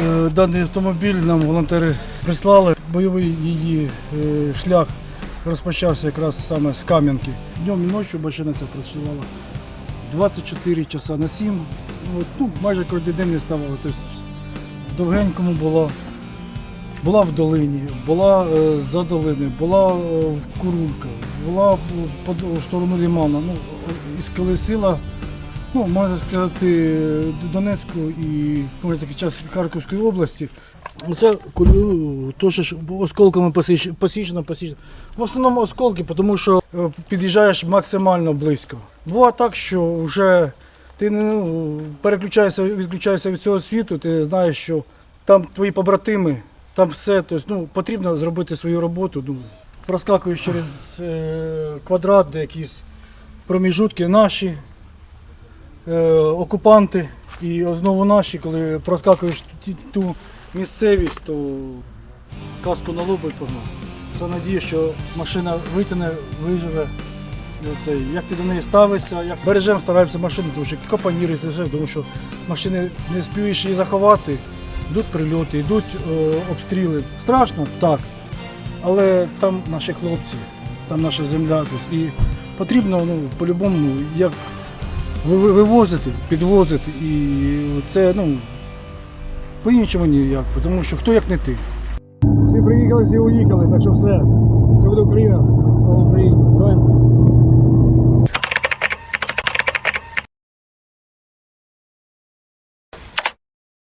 Е, Даний автомобіль нам волонтери прислали. Бойовий її е, шлях розпочався якраз саме з Кам'янки. Днем і ночі машина ця працювала 24 часа на 7. От, ну, майже кожен день не ставало. Тобто довгенькому була. Була в долині, була е, за долини, була в Курульках, була в сторону Лімана. Ну, із колесила, ну, можна сказати, Донецьку і може такий час Харківської області. Оце кулю- то, що осколками посічено, посічено. В основному осколки, тому що е, під'їжджаєш максимально близько. Буває так, що вже ти ну, переключаєшся, відключаєшся від цього світу, ти знаєш, що там твої побратими, там все. Тобто, ну, потрібно зробити свою роботу. Ну, проскакуєш через е, квадрат, де якісь проміжутки наші, окупанти і знову наші, коли проскакуєш ту місцевість, то каску на лоб і погнав. Все надія, що машина витягне, виживе. І як ти до неї ставишся, як бережемо, стараємося машину, тому що капаніри, тому що машини не спієш її заховати, йдуть прильоти, йдуть е, обстріли. Страшно, так. Але там наші хлопці, там наша земля. тобто, І потрібно ну, по-любому ну, як вивозити, підвозити. І це ну, по-іншому ніяк, тому що хто як не ти. Всі приїхали, всі уїхали, так що все.